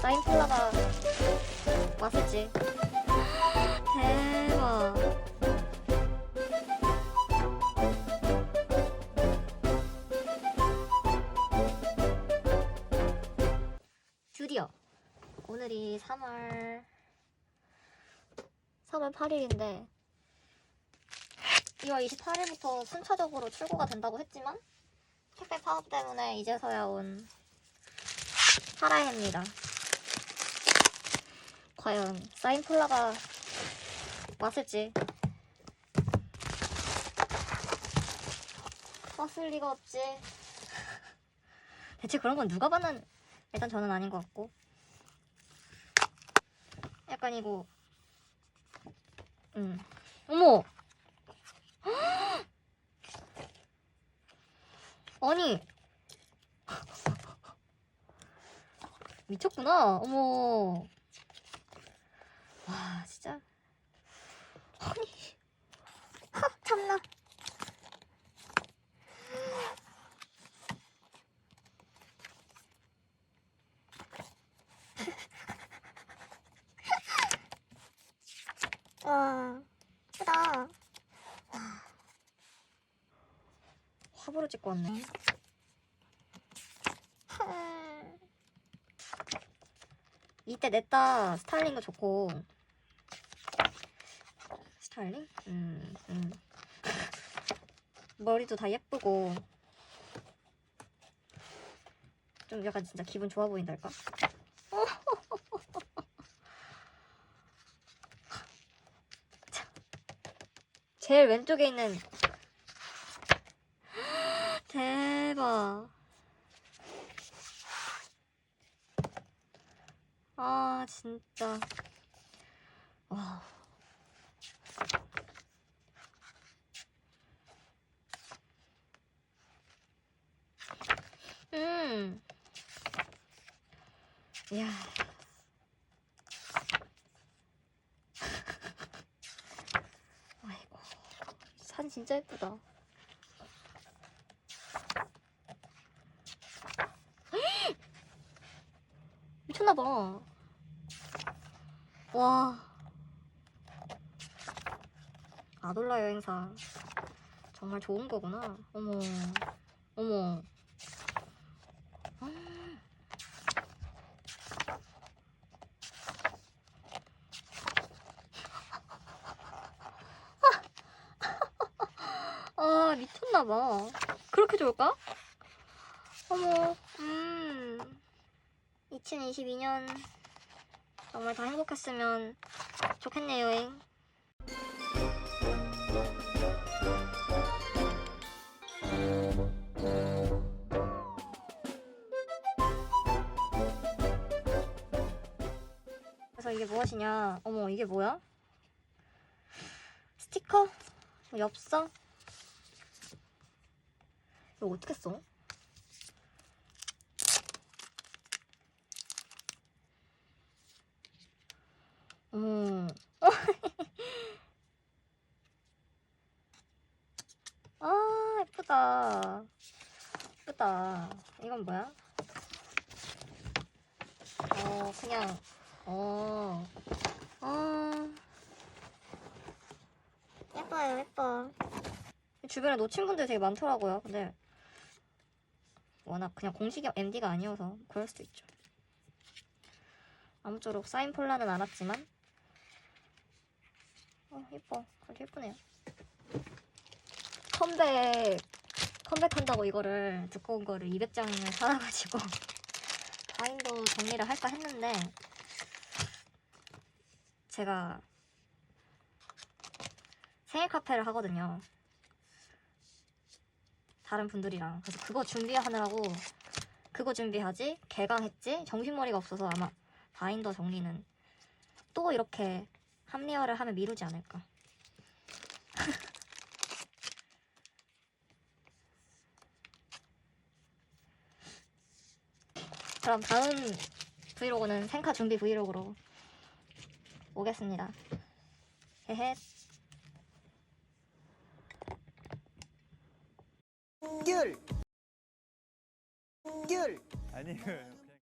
사인 폴라가 왔을지. 대박. 드디어 오늘이 3월 3월 8일인데 2월 28일부터 순차적으로 출고가 된다고 했지만 택배 파업 때문에 이제서야 온 파라해입니다. 과연 사인 폴라가 왔을지. 왔을 리가 없지. 대체 그런 건 누가 받는 일단 저는 아닌 것 같고. 약간 이거. 음. 어머! 아니! 미쳤구나. 어머 와 진짜. 아니 하 참나. 와 크다. 화보로 찍고 왔네. 이때 냈다 스타일링도 좋고 스타일링? 음, 음. 머리도 다 예쁘고 좀 약간 진짜 기분 좋아 보인달까? 제일 왼쪽에 있는 대박 아 진짜 와 음. 이야. 아이고. 산 진짜 예쁘다. 미쳤나봐. 와. 아돌라 여행사. 정말 좋은 거구나. 어머. 어머. 아, 미쳤나봐. 그렇게 좋을까? 어머, 음. 2022년 정말 다 행복했으면 좋겠네요, 여행. 그래서 이게 무엇이냐? 어머, 이게 뭐야? 스티커? 뭐 엽서? 이거 어떻게 써? 어머. 아, 예쁘다. 예쁘다. 이건 뭐야? 어, 그냥, 어, 어. 예뻐요, 예뻐. 주변에 놓친 분들 되게 많더라고요. 근데 워낙 그냥 공식 MD가 아니어서 그럴 수도 있죠. 아무쪼록 사인 폴라는 안 왔지만 어 예뻐. 그래도 예쁘네요. 컴백 컴백한다고 이거를 두꺼운 거를 200장을 사가지고 바인더 정리를 할까 했는데 제가 생일 카페를 하거든요. 다른 분들이랑. 그래서 그거 준비하느라고 그거 준비하지 개강했지 정신머리가 없어서 아마 바인더 정리는 또 이렇게 합리화를 하면 미루지 않을까. 그럼 다음 브이로그는 생카 준비 브이로그로 오겠습니다. 헤헤 한결 한결 아니 그